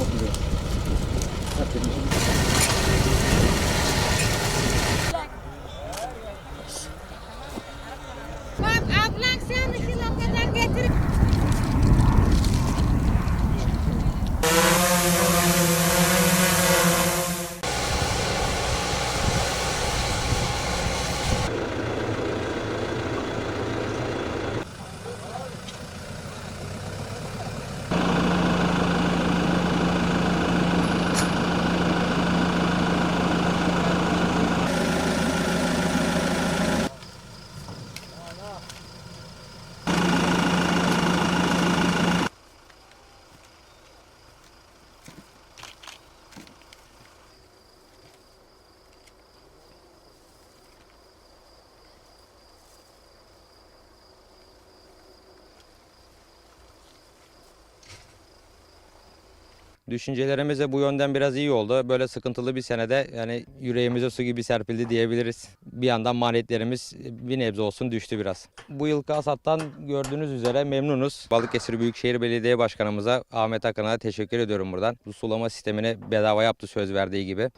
Mobil ada. Düşüncelerimiz de bu yönden biraz iyi oldu. Böyle sıkıntılı bir senede yani yüreğimize su gibi serpildi diyebiliriz. Bir yandan maliyetlerimiz bir nebze olsun düştü biraz. Bu yılki hasattan gördüğünüz üzere memnunuz. Balıkesir Büyükşehir Belediye Başkanımıza Ahmet Akın'a teşekkür ediyorum buradan. Bu sulama sistemini bedava yaptı söz verdiği gibi.